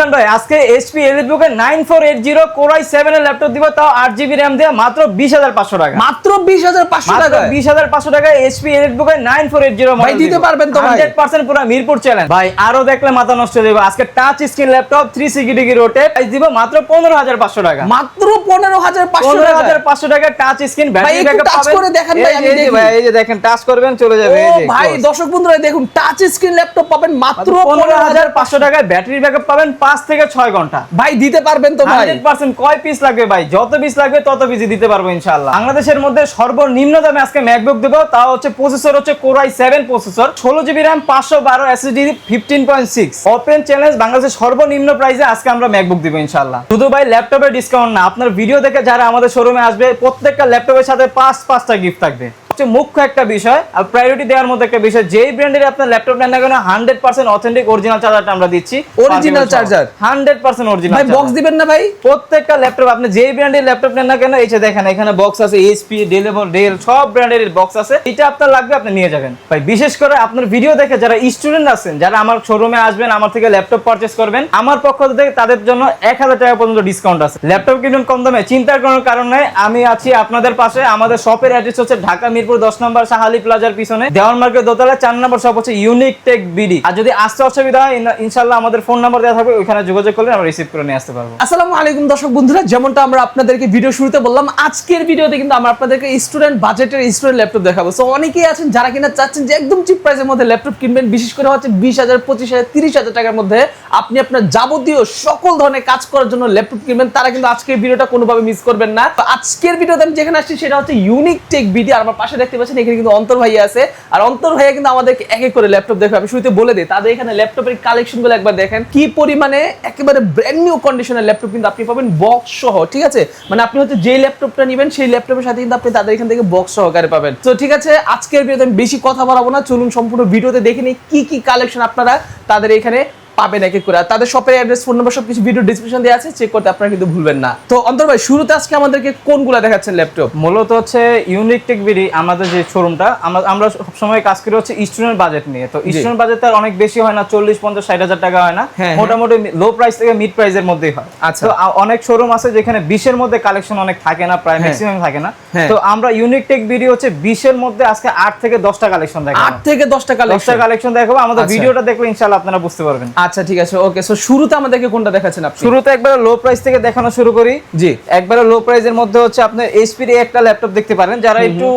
ইমরান ভাই আজকে HP এলিটবুকে nine four eight zero core i seven এর ল্যাপটপ দিব তাও আট জিবি র্যাম দিয়ে মাত্র বিশ হাজার পাঁচশো টাকা। মাত্র বিশ হাজার পাঁচশো টাকা বিশ হাজার পাঁচশো টাকায় এইচপি এলিটবুকে নাইন ফোর এইট জিরো ভাই, দিতে পারবেন তো হান্ড্রেড পার্সেন্ট পুরো মিরপুর চ্যালেঞ্জ ভাই আরও দেখলে মাথা নষ্ট হয়ে যাবে। আজকে touch screen laptop three sixty degree রোটে price দিব মাত্র পনেরো হাজার পাঁচশো টাকা। মাত্র পনেরো হাজার পাঁচশো পনেরো হাজার পাঁচশো টাকা টাচ স্ক্রিন ব্যাটারি ব্যাকআপ করে দেখান ভাই, এই যে- দেখেন টাচ করবেন চলে যাবে। ভাই। দর্শক বন্ধুরা দেখুন টাচ স্ক্রিন ল্যাপটপ পাবেন মাত্র পনেরো হাজার পাঁচশো টাকায় ব্যাটারি ব্যাকআপ পাবেন পাঁচ থেকে ছয় ঘণ্টা। ভাই দিতে পারবেন তো ভাই। কয় পিস লাগবে ভাই? যত পিস লাগবে তত পিসই দিতে পারব ইনশাল্লাহ বাংলাদেশের মধ্যে সর্বনিম্ন দামে আজকে ম্যাকবুক দেবো তাও হচ্ছে প্রসেসর হচ্ছে কোরাই সেভেন প্রসেসর ষোলো জিবি র্যাম পাঁচশো বারো SSD fifteen point six open challenge বাংলাদেশের সর্বনিম্ন প্রাইসে আজকে আমরা ম্যাকবুক দিব ইনশাল্লাহ শুধু ভাই ল্যাপটপের ডিসকাউন্ট না আপনার ভিডিও দেখে যারা আমাদের শোরুমে আসবে প্রত্যেকটা ল্যাপটপের সাথে পাঁচ পাঁচটা গিফট থাকবে। সবচেয়ে মুখ্য একটা বিষয় আর প্রায়োরিটি দেওয়ার মধ্যে একটা বিষয় যেই ব্র্যান্ডের আপনার ল্যাপটপ নেন না কেন হান্ড্রেড পার্সেন্ট অথেন্টিক অরিজিনাল চার্জারটা আমরা দিচ্ছি। Original charger? Hundred percent original ভাই বক্স দিবেন না ভাই? প্রত্যেকটা ল্যাপটপ আপনি যেই ব্র্যান্ডের ল্যাপটপ নেন না কেন এই যে দেখেন এখানে বক্স আছে এইচপি ডেল এবং ডেল সব ব্র্যান্ডের বক্স আছে। এটা আপনার লাগবে আপনি নিয়ে যাবেন। ভাই বিশেষ করে আপনার ভিডিও দেখে যারা স্টুডেন্ট আছেন যারা আমার শোরুমে আসবেন আমার থেকে ল্যাপটপ পারচেস করবেন আমার পক্ষ থেকে তাদের জন্য এক হাজার টাকা পর্যন্ত ডিসকাউন্ট আছে। ল্যাপটপ কিনুন কম দামে চিন্তার কোনো কারণ নাই আমি আছি আপনাদের পাশে আমাদের শপের অ্যাড্রেস হচ্ছে ঢাকা মিরপুর দশ নম্বর সাহালি প্লাজার পিছনে দেওয়ান মার্কেট দোতলা চার নম্বর শপ হচ্ছে ইউনিক টেক বিডি আর যদি আসতে অসুবিধা হয় ইনশাল্লাহ আমাদের ফোন নাম্বার দেওয়া থাকবে, ওইখানে যোগাযোগ করলে আমরা রিসিভ করে নিয়ে আসতে পারব। আসসালামু আলাইকুম দর্শক বন্ধুরা, যেমনটা আমরা আপনাদেরকে ভিডিও শুরুতে বললাম, আজকের ভিডিওতে কিন্তু আমরা আপনাদেরকে স্টুডেন্ট বাজেটের স্টুডেন্ট ল্যাপটপ দেখাবো। সো অনেকেই আছেন যারা কিনা চাচ্ছেন যে একদম চিপ প্রাইসের মধ্যে ল্যাপটপ কিনবেন, বিশেষ করে হচ্ছে বিশ হাজার, পঁচিশ হাজার, তিরিশ হাজার টাকার মধ্যে আপনি আপনার যাবতীয় সকল ধরনের কাজ করার জন্য ল্যাপটপ কিনবেন, তারা কিন্তু আজকের ভিডিওটা কোনোভাবে মিস করবেন না। আজকের ভিডিওতে আমি যেখানে আসছি, সেটা হচ্ছে ইউনিক টেক ভিডিও আর আমার পাশে দেখতে পাচ্ছেন, এখানে কিন্তু অন্তর ভাইয়া আছে। আর অন্তর ভাইয়া কিন্তু আমাদেরকে এক এক করে ল্যাপটপ দেখবে আমি শুরুতে বলে দিই, তাদের এখানে ল্যাপটপের কালেকশনগুলো একবার দেখেন। কি পরিমাণে একেবারে ব্র্যান্ড নিউ কন্ডিশনের ল্যাপটপ কিন্তু আপনি পাবেন বক্স সহ, ঠিক আছে? মানে আপনি হচ্ছে যে ল্যাপটপটা নেবেন, সেই ল্যাপটপের সাথে কিন্তু আপনি তাদের এখান থেকে বক্স সহকারে পাবেন। তো ঠিক আছে, আজকের ভিডিওতে আমি বেশি কথা বলাবো না, চলুন সম্পূর্ণ ভিডিওতে দেখে নিই কি কি কালেকশন আপনারা তাদের এখানে পাবেন এক এক করে তাদের শপের অ্যাড্রেস ফোন নাম্বার সবকিছু ভিডিও ডিসক্রিপশন দেওয়া আছে চেক করতে আপনারা কিন্তু ভুলবেন না। তো অন্তর ভাই শুরুতে আজকে আমাদেরকে কোনগুলা দেখাচ্ছেন ল্যাপটপ মূলত হচ্ছে ইউনিক টেক বিডি আমাদের যে শোরুমটা আমরা আমরা সবসময় কাজ করি হচ্ছে স্টুডেন্ট বাজেট নিয়ে। তো স্টুডেন্ট বাজেট তার অনেক বেশি হয় না চল্লিশ পঞ্চাশ ষাট হাজার টাকা হয় না। হ্যাঁ, মোটামুটি লো প্রাইস থেকে মিড প্রাইসের মধ্যেই হয়। আচ্ছা। তো অনেক শোরুম আছে যেখানে বিশের মধ্যে কালেকশন অনেক থাকে না প্রায় হ্যাঁ। ম্যাক্সিমাম থাকে না। হ্যাঁ। তো আমরা ইউনিক টেক বিডি হচ্ছে বিশের মধ্যে আজকে আট থেকে দশটা কালেকশন দেখাবো। আট থেকে দশটা কালেকশন কালেকশন দেখাবো। আমাদের আচ্ছা। ভিডিওটা দেখলে ইনশাল্লাহ আপনারা বুঝতে পারবেন। আচ্ছা ঠিক আছে ওকে সো শুরুতে আমাদেরকে কোনটা দেখাচ্ছেন আপনি? শুরুতে একবার লো প্রাইস থেকে দেখানো শুরু করি। জি। একবারে লো প্রাইসের মধ্যে হচ্ছে আপনি এইচপি এর একটা ল্যাপটপ দেখতে পারেন যারা একটু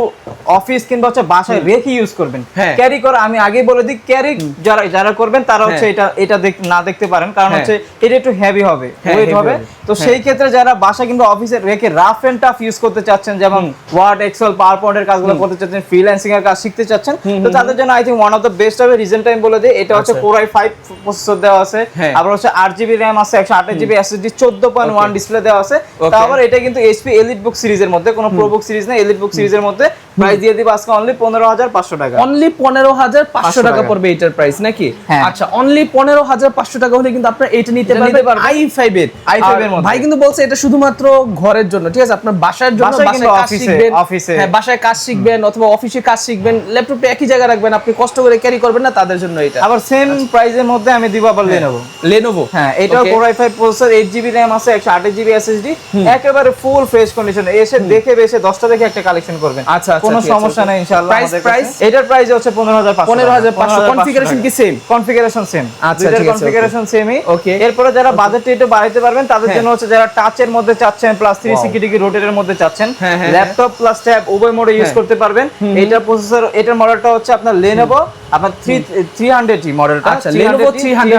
অফিস কিংবা হচ্ছে বাসায় রেখে ইউজ করবেন। হ্যাঁ। ক্যারি করা আমি আগে বলে দিই ক্যারি যারা যারা করবেন তারা হচ্ছে এটা এটা না দেখতে পারেন কারণ হ্যাঁ। হচ্ছে এটা একটু হেভি হবে হ্যাঁ, ওয়েট হবে। হবে। তো সেই ক্ষেত্রে যারা বাসা কিংবা অফিসে রেখে রাফ এন্ড টাফ ইউজ করতে চাচ্ছেন যেমন ওয়ার্ড এক্সেল পাওয়ার পয়েন্টের কাজগুলো করতে চাচ্ছেন ফ্রিল্যান্সিং এর কাজ শিখতে চাচ্ছেন তো তাদের জন্য I think one of the best হবে রিজেন্ট টাইম বলে দিই এটা হচ্ছে। কোর আই ফাইভ প্রসেসর দেওয়া আছে। হ্যাঁ। আবার হচ্ছে আট জিবি র্যাম আছে একশো আঠাশ জিবি এসএসডি চোদ্দ পয়েন্ট ওয়ান ডিসপ্লে দেওয়া আছে. তারপর এটা কিন্তু এইচপি এলিট বুক সিরিজের মধ্যে কোনো সিরিজ না এলিট বুক সিরিজের মধ্যে। প্রাইস দিয়ে দিব আজকে অনলি পনেরো হাজার পাঁচশো টাকা। অনলি পনেরো হাজার পাঁচশো টাকা। পড়বে এটার প্রাইস নাকি? হ্যাঁ। আচ্ছা অনলি পনেরো হাজার পাঁচশো টাকা হলে কিন্তু আপনার এটা নিতে পারবেন। আই ফাইভ এর। i5 এর মধ্যে। ভাই কিন্তু বলছে এটা শুধুমাত্র ঘরের জন্য ঠিক আছে? আপনার বাসার জন্য বাসায় কাজ অফিসে, শিখবেন। অফিসে। হ্যাঁ বাসায় কাজ শিখবেন অথবা অফিসে কাজ শিখবেন ল্যাপটপে একই জায়গায় রাখবেন আপনি কষ্ট করে ক্যারি করবেন না তাদের জন্য এটা। আবার সেম প্রাইসের মধ্যে আমি দিব আবার লেনোভো লেনোভো হ্যাঁ এটাও core I five processor eight GB RAM আছে একশো আঠাশ জিবি এসএসডি একেবারে ফুল ফ্রেশ কন্ডিশন এসে দেখে বেশে দশটা দেখে একটা কালেকশন করবেন। আচ্ছা, আচ্ছা, কোনো সমস্যা. নেই ইনশাআল্লাহ আমাদের price? এটার প্রাইস হচ্ছে পনেরো হাজার পনেরো হাজার পাঁচশো। কনফিগারেশন কি সেম কনফিগারেশন সেম আচ্ছা, ঠিক আছে, কনফিগারেশন সেমই Okay. এরপরে যারা বাজেটটা একটু বাড়াইতে পারবেন তাদের হ্যাঁ। জন্য হচ্ছে যারা টাচের মধ্যে চাচ্ছেন plus three Wow. Sixty degree রোটেটের মধ্যে চাচ্ছেন হ্যাঁ, হ্যাঁ, ল্যাপটপ প্লাস ট্যাব উভয় মোডে ইউজ হ্যাঁ। করতে পারবেন। এটার প্রসেসর এটার মডেলটা হচ্ছে আপনার লেনোভো আপনার থ্রি থ্রি হান্ড্রেড মডেলটা আচ্ছা, Lenovo 300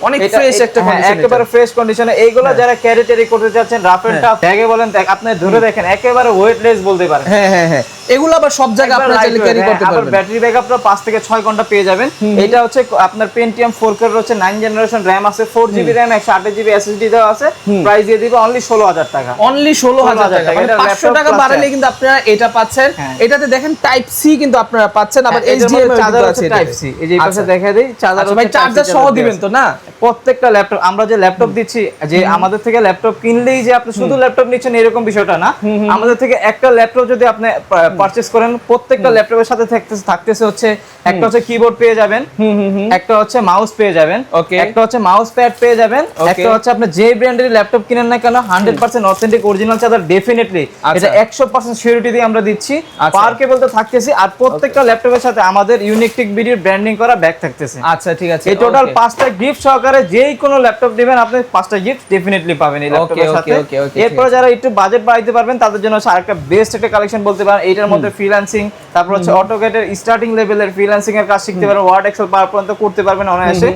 অনেক fresh একটা condition হ্যাঁ, একেবারে ফ্রেশ কন্ডিশনে এইগুলো হ্যাঁ। যারা ক্যারি ট্যারি করতে চাচ্ছেন রাফ এন্ড টাফ ব্যাগে বলেন আপনি ধরে দেখেন একেবারে ওয়েটলেস বলতে পারেন। হ্যাঁ হ্যাঁ হ্যাঁ। এগুলো আবার সব জায়গায় আপনারা চাইলে ক্যারি করতে পারবেন। ব্যাটারি ব্যাকআপটা পাঁচ থেকে ছয় ঘণ্টা পেয়ে যাবেন। এটা হচ্ছে আপনার পেন্টিয়াম ফোর কোর হচ্ছে নাইন জেনারেশন র্যাম আছে ফোর জিবি র্যাম একশো আঠাশ জিবি দেওয়া আছে। প্রাইস দিয়ে দিবে অনলি ষোলো হাজার টাকা। অনলি 16,000 টাকা। মানে এটা পাঁচশো laptop টাকা বাড়ালে কিন্তু আপনারা এটা পাচ্ছেন। হ্যাঁ। এটাতে দেখেন টাইপ সি কিন্তু আপনারা পাচ্ছেন আবার হ্যাঁ, এটার চার্জার আছে টাইপ সি এই যে এই পাশে দেখা দেই চার্জার আচ্ছা ভাই চার্জার সহ দিবেন তো না? প্রত্যেকটা ল্যাপটপ আমরা যে ল্যাপটপ দিচ্ছি যে আমাদের থেকে ল্যাপটপ কিনলেই যে আপনি শুধু ল্যাপটপ নিচ্ছেন এরকম বিষয়টা না। আমাদের থেকে একটা ল্যাপটপ যদি আপনি পারচেজ করেন প্রত্যেকটা ল্যাপটপের সাথে থাকতেছে থাকতেছে হচ্ছে একটা হচ্ছে কিবোর্ড পেয়ে যাবেন একটা হচ্ছে মাউস পেয়ে যাবেন Okay. একটা হচ্ছে মাউস প্যাড পেয়ে যাবেন একটা হচ্ছে আপনি যে ব্র্যান্ডের ল্যাপটপ কিনেন না কেন 100% অথেন্টিক অরিজিনাল চার্জার ডেফিনেটলি আচ্ছা। এটা 100% সিকিউরিটি দিয়ে আমরা দিচ্ছি। পার কেবল তো থাকতেছি আর প্রত্যেকটা ল্যাপটপের সাথে আমাদের ইউনিক টেক ভিডিও ব্র্যান্ডিং করা ব্যাগ থাকতেছে। আচ্ছা ঠিক আছে। এই টোটাল পাঁচটা গিফট সহকারে যেই কোনো ল্যাপটপ দিবেন আপনি পাঁচটা গিফট ডেফিনেটলি পাবেন এই ল্যাপটপের সাথে। এরপর যারা একটু বাজেট বাড়াইতে পারবেন তাদের জন্য আরেকটা বেস্ট একটা কালেকশন বলতে পারেন এইটার মধ্যে ফ্রিল্যান্সিং তারপর হচ্ছে অটোকেটের স্টার্টিং লেভেলের ফ্রিল্যান্সিং এর কাজ শিখতে পারবেন ওয়ার্ড এক্সেল পাওয়ার পর্যন্ত করতে পারবেন অনায়াসে।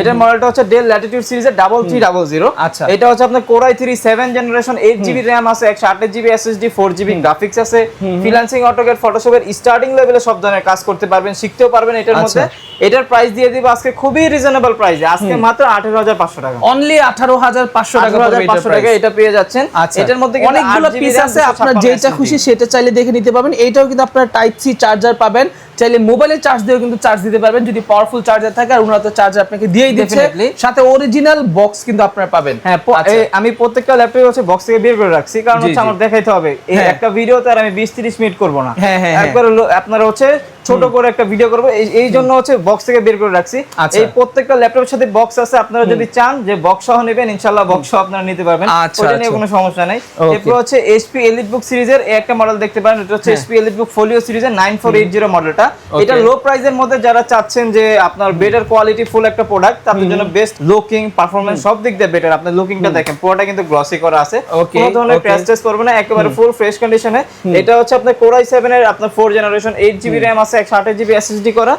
এটার মডেলটা হচ্ছে ডেল ল্যাটিটিউড সিরিজের ডাবল থ্রি ডাবল জিরো আচ্ছা। এটা হচ্ছে আপনার core i three seven generation eight GB RAM আছে একশো আঠাশ GB SSD four GB graphics আছে। ফ্রিল্যান্সিং অটোকেট ফটোশপের স্টার্টিং লেভেলে সব ধরনের কাজ করতে পারবেন শিখতেও পারবেন এটার আচ্ছা। মধ্যে। এটার প্রাইস দিয়ে দিব আজকে খুবই রিজনেবল প্রাইসে আজকে মাত্র আঠারো হাজার পাঁচশো টাকা। অনলি আঠারো হাজার পাঁচশো টাকা আঠারো পড়বে হাজার এটার পাঁচশো টাকা এটা পেয়ে যাচ্ছেন। আচ্ছা। এটার মধ্যে অনেকগুলো পিস আছে আপনার যেটা খুশি সেটা চাইলে দেখে নিতে পারবেন। এইটাও কিন্তু আপনার টাইপ সি চার্জার পাবেন চাইলে মোবাইলে চার্জ দিয়েও কিন্তু চার্জ দিতে পারবেন যদি পাওয়ারফুল চার্জার থাকে আর উন্নত চার্জার আপনাকে দিয়েই দিচ্ছে. সাথে অরিজিনাল বক্স কিন্তু আপনারা পাবেন হ্যাঁ আচ্ছা। আমি প্রত্যেকটা ল্যাপটপে হচ্ছে বক্স থেকে বের করে রাখছি কারণ হচ্ছে আমার দেখাইতে হবে এই হ্যাঁ। একটা ভিডিওতে আর আমি 20 30 মিনিট করব না হ্যাঁ, হ্যাঁ, হ্যাঁ। একবার আপনারা হচ্ছে ছোট করে একটা ভিডিও করব। এই- জন্য হচ্ছে বক্স থেকে বের করে রাখছি। আচ্ছা। এই প্রত্যেকটা ল্যাপটপের সাথে বক্স আছে আপনারা যদি চান যে বক্স সহ নেবেন ইনশাআল্লাহ বক্স সহ আপনারা নিতে পারবেন। আচ্ছা, ওটা নিয়ে আচ্ছা। কোনো সমস্যা নাই। এরপর হচ্ছে HP EliteBook সিরিজের এই একটা মডেল দেখতে পারেন। এটা হচ্ছে হ্যাঁ। HP EliteBook Folio সিরিজের 9480 মডেলটা এটা লো প্রাইসের মধ্যে যারা চাচ্ছেন যে আপনার বেটার কোয়ালিটি ফুল একটা প্রোডাক্ট তাদের জন্য বেস্ট লুকিং পারফরম্যান্স সব দিক দিয়ে বেটার আপনি লুকিংটা দেখেন পুরোটা কিন্তু গ্লসি করা আছে। কোনো ধরনের. ক্র্যাশ টেস্ট করবে না একেবারে ফুল ফ্রেশ কন্ডিশনে এটা হচ্ছে আপনার কোরাই 7 এর আপনার 4 জেনারেশন 8 জিবি র‍্যাম আছে 128 জিবি এসএসডি করা।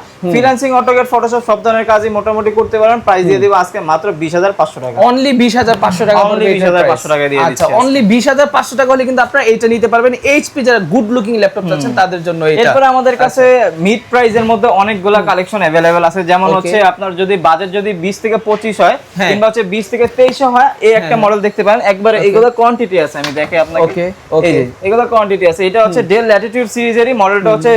অটোকেট ফটোশপ সব ধরনের কাজই মোটামুটি করতে পারেন। প্রাইস দিয়ে দিব আজকে মাত্র 20500 টাকা। অনলি বিশ হাজার পাঁচশো টাকা Only 20,500 টাকা দিয়ে আচ্ছা অনলি বিশ হাজার পাঁচশো টাকা হলে কিন্তু আপনারা এইটা নিতে পারবেন। এইচপি যারা গুড লুকিং ল্যাপটপ চাচ্ছেন তাদের জন্য এরপরে আমাদের কাছে মিড প্রাইজের মধ্যে অনেকগুলা কালেকশন অ্যাভেলেবেল আছে। যেমন হচ্ছে আপনার যদি বাজেট যদি 20 থেকে 25 হয় হ্যাঁ। কিংবা হচ্ছে 20 থেকে 23 হয় এই একটা মডেল দেখতে পারেন। একবারে এগুলো কোয়ান্টিটি আছে আমি দেখে আপনাকে। এগুলো কোয়ান্টিটি আছে। এটা হচ্ছে ডেল ল্যাটিটিউড সিরিজেরই মডেলটা হচ্ছে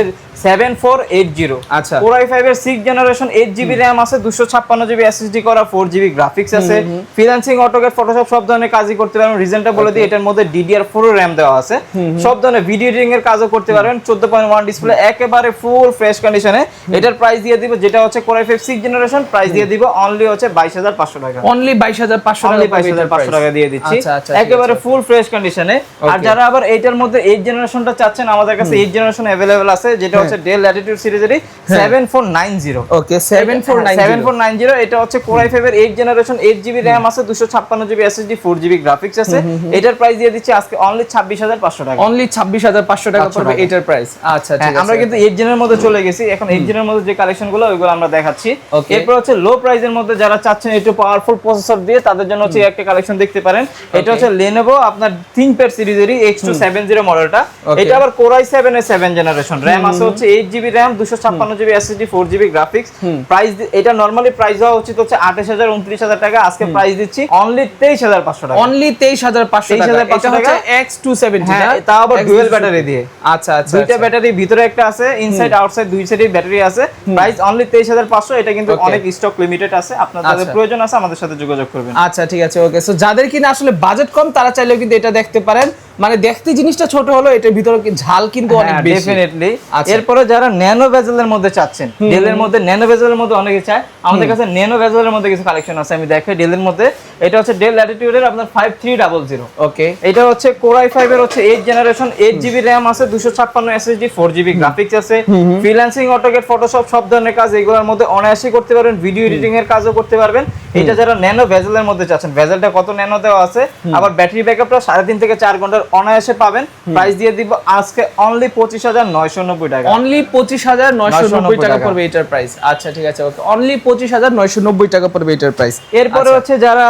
অনলি হচ্ছে বাইশ হাজার পাঁচশো টাকা। অনলি বাইশ হাজার বাইশ হাজার পাঁচশো টাকা দিয়ে দিচ্ছি। একেবারে ফুল ফ্রেশ আর যারা আবার মধ্যে চাচ্ছেন আমাদের কাছে জেনারেশন আছে যেটা হচ্ছে ল্যাটিটিউড সিরিজেরই 7490 okay seven four nine seven four nine zero এটা হচ্ছে কোর আই এর eight generation eight GB RAM আছে দুশো ছাপ্পান্ন GB SSD four GB graphics আছে। এটার প্রাইস দিয়ে দিচ্ছি আজকে অনলি ছাব্বিশ হাজার পাঁচশো টাকা। অনলি ছাব্বিশ হাজার পাঁচশো টাকা পড়বে এটার প্রাইস আচ্ছা হ্যাঁ, আমরা কিন্তু এইট জেনের মধ্যে চলে গেছি। এখন এইট জেনের মধ্যে যে কালেকশনগুলো ওইগুলো আমরা দেখাচ্ছি। এরপর হচ্ছে লো প্রাইসের মধ্যে যারা চাচ্ছেন একটু পাওয়ারফুল প্রসেসর দিয়ে তাদের জন্য হচ্ছে একটা কালেকশন দেখতে পারেন। এটা হচ্ছে লেনোভো আপনার থিংকপ্যাড সিরিজেরই এক্স টু সেভেন জিরো মডেলটা Okay. এটা আবার কোরাই সেভেন এর সেভেন জেনারেশন র্যাম আছে হচ্ছে এইট জিবি র্যাম দুশো ছাপ্পান্ন GB SSD four GB graphics price এটা নর্মালি প্রাইস হওয়া উচিত হচ্ছে আঠাশ হাজার উনত্রিশ হাজার টাকা। আজকে প্রাইস দিচ্ছি অনলি তেইশ হাজার পাঁচশো টাকা। অনলি তেইশ হাজার পাঁচশো টাকা। 23,500 এটা হচ্ছে এক্স টু সেভেন্টি আবার ডুয়েল ব্যাটারি দিয়ে। আচ্ছা আচ্ছা দুইটা আচ্ছা। ব্যাটারি ভিতরে একটা আছে ইনসাইড আউটসাইড দুই সাইডে ব্যাটারি আছে। প্রাইস অনলি তেইশ হাজার পাঁচশো এটা কিন্তু অনেক স্টক লিমিটেড আছে। আপনার যাদের আচ্ছা। প্রয়োজন আছে আমাদের সাথে যোগাযোগ করবেন। আচ্ছা ঠিক আছে ওকে সো যাদের কিনা আসলে বাজেট কম তারা চাইলেও কিন্তু এটা দেখতে পারেন। মানে দেখতে জিনিসটা ছোট হলো এটার ভিতরে ঝাল কিন্তু অনেক বেশি। ডেফিনেটলি আচ্ছা। এরপরে যারা ন্যানো ভেজেলের মধ্যে চাচ্ছেন ডেলের মধ্যে ন্যানো ভেজেলের মধ্যে অনেকে চায়। আমাদের কাছে ন্যানো ভেজেলের মধ্যে কিছু কালেকশন আছে আমি দেখাই ডেলের মধ্যে। এটা হচ্ছে ডেল ল্যাটিটিউডের আপনার five three double zero okay এটা হচ্ছে কোরাই ফাইভ এর হচ্ছে eight generation eight GB RAM আছে দুশো ছাপ্পান্ন এসএসডি ফোর জিবি গ্রাফিক্স আছে। ফ্রিল্যান্সিং অটোকেট ফটোশপ সব ধরনের কাজ এগুলোর মধ্যে অনায়াসই করতে পারবেন ভিডিও এডিটিং এর কাজও করতে পারবেন। এটা যারা ন্যানো ভেজেলের মধ্যে চাচ্ছেন ভেজেলটা কত ন্যানো দেওয়া আছে আবার ব্যাটারি ব্যাকআপটা সাড়ে তিন থেকে চার ঘণ্টার অনায়াসে পাবেন। প্রাইস দিয়ে দিব আজকে অনলি পঁচিশ হাজার নয়শো নব্বই টাকা। অনলি পঁচিশ হাজার নয়শো নব্বই টাকা। পড়বে এটার প্রাইস আচ্ছা ঠিক আছে ওকে। অনলি পঁচিশ হাজার নয়শো নব্বই টাকা পড়বে এটার প্রাইস এরপরে হচ্ছে যারা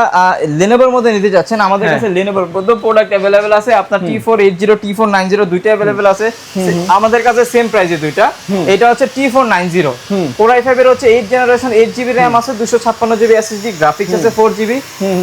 লেনোভোর মধ্যে নিতে যাচ্ছেন আমাদের হ্যাঁ। কাছে লেনোভোর মধ্যে প্রোডাক্ট অ্যাভেলেবেল আছে। আপনার T four eight zero T four nine zero দুইটা অ্যাভেলেবেল আছে। আমাদের কাছে সেম প্রাইসে দুইটা। এটা হচ্ছে T four nine zero core i five এর হচ্ছে eight generation eight GB RAM আছে দুশো ছাপ্পান্ন জিবি এসএসডি গ্রাফিক্স আছে four GB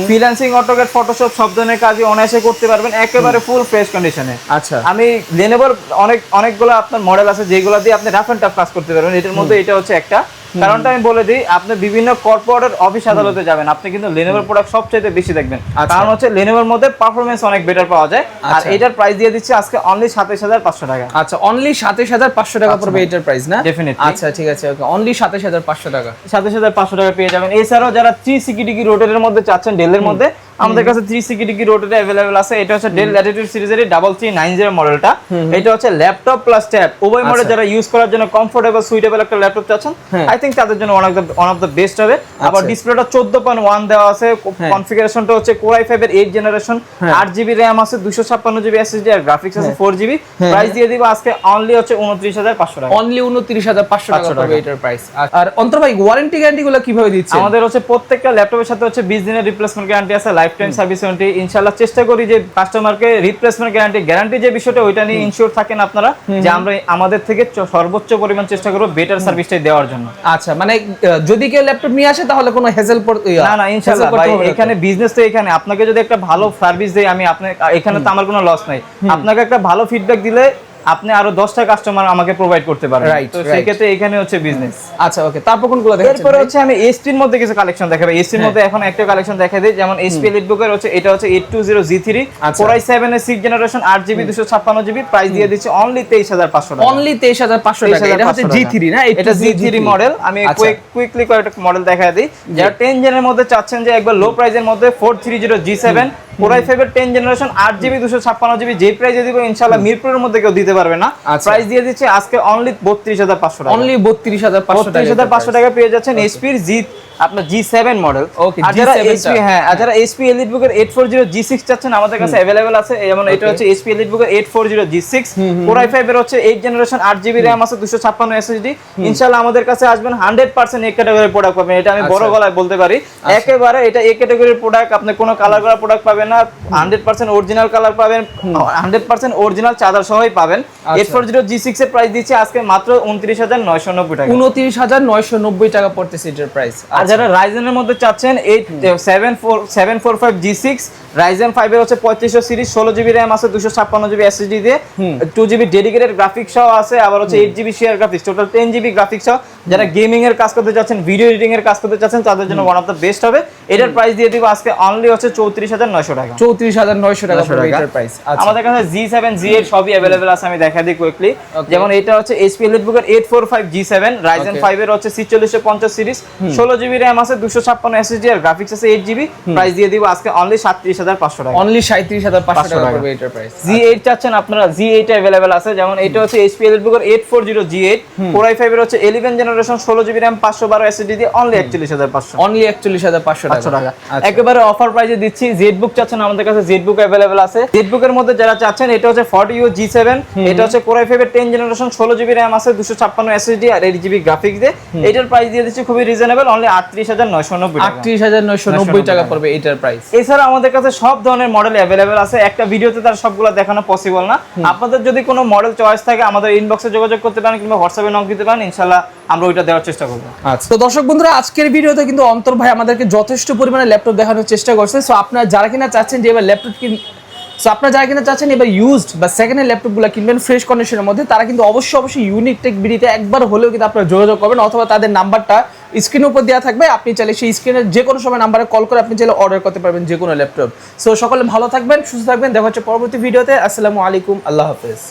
freelancing AutoCAD Photoshop সব ধরনের কাজই অনায়াসে করতে পারবেন। একেবারে ফুল ফ্রেশ কন্ডিশনে আচ্ছা। আমি লেনোভোর অনেক অনেকগুলো আপনার মডেল আছে যেগুলো দিয়ে আপনি রাফ এন্ড টাফ কাজ করতে পারবেন। এটার মধ্যে এটা হচ্ছে একটা। কারণটা আমি বলে দিই আপনি বিভিন্ন কর্পোরেট অফিস আদালতে যাবেন। আপনি কিন্তু লেনোভোর প্রোডাক্ট সবচেয়ে বেশি দেখবেন। আচ্ছা। কারণ হচ্ছে লেনোভোর মধ্যে পারফরমেন্স অনেক বেটার পাওয়া যায়। আর আচ্ছা। এটার প্রাইস দিয়ে দিচ্ছি আজকে অনলি সাতাইশ হাজার পাঁচশো টাকা। আচ্ছা অনলি সাতাশ হাজার পাঁচশো টাকা পড়বে এটার প্রাইস না? Definitely. আচ্ছা ঠিক আছে ওকে অনলি সাতাশ হাজার পাঁচশো টাকা। সাতাশ হাজার পাঁচশো টাকা পেয়ে যাবেন। এছাড়াও যারা থ্রি সিকিডিকি রোটের মধ্যে চাচ্ছেন ডেলের মধ্যে আমাদের কাছে থ্রি সিকিডিকি রোটের অ্যাভেলেবেল আছে এটা হচ্ছে ডেল ল্যাটিটিউড সিরিজের ডাবল থ্রি নাইন জিরো মডেলটা এটা হচ্ছে ল্যাপটপ প্লাস ট্যাব উভয় মডেল আচ্ছা। যারা ইউজ করার জন্য কমফোর্টেবল সুইটেবল একটা ল্যাপটপ চাচ্ছেন হ্যাঁ। আই থিঙ্ক তাদের জন্য one of the one of the best হবে আবার আচ্ছা। ডিসপ্লেটা পয়েন্ট ওয়ান দেওয়া আছে হ্যাঁ। কনফিগারেশনটা হচ্ছে কোরাই ফাইভ এর এইট জেনারেশন হ্যাঁ। আট জিবি র্যাম আছে দুশো ছাপ্পান্ন জিবি এসএসডি আর গ্রাফিক্স আছে ফোর জিবি হ্যাঁ। প্রাইস দিয়ে দিব আজকে অনলি হচ্ছে উনত্রিশ হাজার পাঁচশো টাকা অনলি উনত্রিশ হাজার পাঁচশো টাকা 500 পড়বে টাকা। এটার প্রাইস আর অন্তর ভাই ওয়ারেন্টি গ্যারান্টি গুলো কীভাবে দিচ্ছে আমাদের হচ্ছে প্রত্যেকটা ল্যাপটপের সাথে হচ্ছে বিশ দিনের রিপ্লেসমেন্ট গ্যারান্টি আছে লাইফ টাইম সার্ভিস ওয়ারেন্টি ইনশাআল্লাহ চেষ্টা করি যে কাস্টমারকে রিপ্লেসমেন্ট গ্যারান্টি গ্যারান্টি যে বিষয়টা ওইটা নিয়ে ইনশিওর থাকেন আপনারা যে আমরা আমাদের থেকে সর্বোচ্চ পরিমাণ চেষ্টা করব বেটার সার্ভিসটাই দেওয়ার জন্য। আচ্ছা মানে যদি কেউ ল্যাপটপ নিয়ে আসে তাহলে কোনো হেজেল না না ইনশাআল্লাহ ভাই এখানে বিজনেস তো এখানে। আপনাকে যদি একটা ভালো সার্ভিস দেই আমি আপনি এখানে তো আমার কোনো লস নাই। আপনাকে একটা ভালো ফিডব্যাক দিলে আপনি আরও দশটা কাস্টমার আমাকে প্রোভাইড করতে Right, তো right. সেই ক্ষেত্রে এখানে হচ্ছে বিজনেস আচ্ছা ওকে তারপর কোনগুলো দেখাচ্ছেন এরপরে হচ্ছে আমি এসপির মধ্যে কিছু কালেকশন দেখাবো। এসপির মধ্যে এখন একটা কালেকশন দেখা দিই যেমন এসপি এলিটবুকের হচ্ছে এটা হচ্ছে eight two zero G three আচ্ছা। ফোর আই সেভেন এর সিক্স জেনারেশন আট জিবি দুশো ছাপ্পান্ন জিবি প্রাইস দিয়ে দিচ্ছে অনলি তেইশ হাজার পাঁচশো টাকা। অনলি তেইশ হাজার পাঁচশো টাকা। এটা হচ্ছে 23,500 জি থ্রি না? এটা জি থ্রি মডেল আমি আচ্ছা। কুইকলি কয়েকটা মডেল দেখা দিই। যারা টেন জেনের মধ্যে চাচ্ছেন যে একবার লো প্রাইসের মধ্যে four three zero G seven four I ten generation আট জিবি দুশো ছাপ্পান্ন জিবি যে প্রাইসে দিব ইনশাল্লাহ মিরপুরের মধ্যে কেউ দিতে পারবে না। আচ্ছা। প্রাইস দিয়ে দিচ্ছে আজকে অনলি বত্রিশ হাজার পাঁচশো টাকা। অনলি বত্রিশ হাজার পাঁচশো টাকা বত্রিশ হাজার পাঁচশো টাকা পেয়ে যাচ্ছেন এসপির জি আপনার জি সেভেন মডেল আর যারা G7 এসপি হ্যাঁ আর যারা এসপি এলিট বুকের eight four zero G six চাচ্ছেন আমাদের কাছে অ্যাভেলেবেল আছে। যেমন এটা হচ্ছে এসপি এলিট বুকের eight four zero G six four I five এর হচ্ছে এইট জেনারেশন আট জিবি র্যাম আছে দুশো ছাপ্পান্ন এসএসডি ইনশাল্লাহ আমাদের কাছে আসবেন হান্ড্রেড পার্সেন্ট এক ক্যাটাগরির প্রোডাক্ট পাবেন। এটা আমি বড় আচ্ছা। গলায় বলতে পারি। একেবারে এটা এক ক্যাটাগরির প্রোডাক্ট আপনি কোনো কালার করা প্রোডাক্ট পাবেন না। হান্ড্রেড পার্সেন্ট অরিজিনাল কালার পাবেন। হান্ড্রেড পার্সেন্ট অরিজিনাল চাদর সহই পাবেন। আচ্ছা। Eight four zero G six এর প্রাইস দিচ্ছে আজকে মাত্র উনত্রিশ হাজার নয়শো নব্বই টাকা। উনত্রিশ হাজার নয়শো নব্বই টাকা পড়তেছে এটার প্রাইস আর যারা রাইজেনের মধ্যে চাচ্ছেন ফাইভের হচ্ছে পঁয়ত্রিশশো সিরিজ আছে দিয়ে ডেডিকেটেড গ্রাফিক্স সহ আছে আবার হচ্ছে share graphics total ten GB graphics সহ। যারা গেমিং এর কাজ করতে চাচ্ছেন ভিডিও এডিটিং এর কাজ করতে চাচ্ছেন তাদের জন্য ওয়ান অফ দ্য বেস্ট হবে। এটার প্রাইস দিয়ে দিব আজকে অনলি হচ্ছে চৌত্রিশ হাজার নয়শো টাকা। চৌত্রিশ হাজার নয়শো টাকা 900 পড়বে টাকা। এটার প্রাইস আচ্ছা। আমাদের কাছে জি সেভেন জি এইট সবই অ্যাভেলেবেল আছে আমি দেখা দিই কুইকলি যেমন এটা হচ্ছে HP এলিটবুকের eight four five G seven Ryzen five এর হচ্ছে সিচল্লিশশো পঞ্চাশ সিরিজ ষোলো জিবি র্যাম আছে দুশো ছাপ্পান্ন এসএসডি আর গ্রাফিক্স আছে এইট জিবি প্রাইস দিয়ে দিব আজকে অনলি সাতত্রিশ হাজার পাঁচশো টাকা। অনলি সাঁত্রিশ হাজার পাঁচশো টাকা। এটার প্রাইস জি এইট চাচ্ছেন আপনারা জি এইট অ্যাভেলেবেল আছে। যেমন এটা হচ্ছে HP এলিটবুকের eight four zero G eight four I five এর হচ্ছে ইলেভেন জেনারেশন ষোলো জিবি র্যাম পাঁচশো বারো এসএসডি দিয়ে অনলি একচল্লিশ হাজার পাঁচশো। অনলি একচল্লিশ হাজার পাঁচশো পাঁচশো টাকা। আচ্ছা। একেবারে অফার প্রাইসে দিচ্ছি জেড বুক চাচ্ছেন আমাদের কাছে জেড বুক অ্যাভেলেবেল আছে। জেড বুকের মধ্যে যারা চাচ্ছেন এটা হচ্ছে ফর্টি ইউ জি সেভেন এটা হচ্ছে কোরাই ফাইভের টেন জেনারেশন ষোলো জিবি র্যাম আছে দুশো ছাপ্পান্ন এসএসডি আর এইট জিবি গ্রাফিক্স দিয়ে। এটার প্রাইস দিয়ে দিচ্ছি খুবই রিজনেবল অনলি আটত্রিশ হাজার নয়শো নব্বই আটত্রিশ হাজার নয়শো নব্বই টাকা পড়বে এটার প্রাইস এছাড়া আমাদের কাছে সব ধরনের মডেল অ্যাভেলেবেল আছে একটা ভিডিওতে তার সবগুলো দেখানো পসিবল না। আপনাদের যদি কোনো মডেল চয়েস থাকে আমাদের ইনবক্সে যোগাযোগ করতে পারেন কিংবা হোয়াটসঅ্যাপে নক দিতে পারেন ইনশাল্লাহ আমরা ওইটা দেওয়ার চেষ্টা করব। আচ্ছা। তো দর্শক বন্ধুরা আজকের ভিডিওতে কিন্তু অন্তর ভাই আমাদেরকে যথেষ্ট পরিমাণে ল্যাপটপ দেখানোর চেষ্টা করছে। সো আপনারা যারা কিনা চাচ্ছেন যে এবার ল্যাপটপ কিন সো আপনারা যারা কিনা চাচ্ছেন, এবার ইউজড বা সেকেন্ড হ্যান্ড ল্যাপটপগুলো কিনবেন ফ্রেশ কন্ডিশনের মধ্যে, তারা কিন্তু অবশ্যই অবশ্যই ইউনিক টেক বিডিতে একবার হলেও কিন্তু আপনারা যোগাযোগ করবেন, অথবা তাদের নাম্বারটা স্ক্রিনের উপর দেওয়া থাকবে। আপনি চাইলে সেই স্ক্রিনের যে কোনো সময় নাম্বারে কল করে আপনি চাইলে অর্ডার করতে পারবেন যে কোনো ল্যাপটপ সো সকলে ভালো থাকবেন, সুস্থ থাকবেন। দেখা হচ্ছে পরবর্তী ভিডিওতে আসসালামু আলাইকুম। আল্লাহ হাফেজ।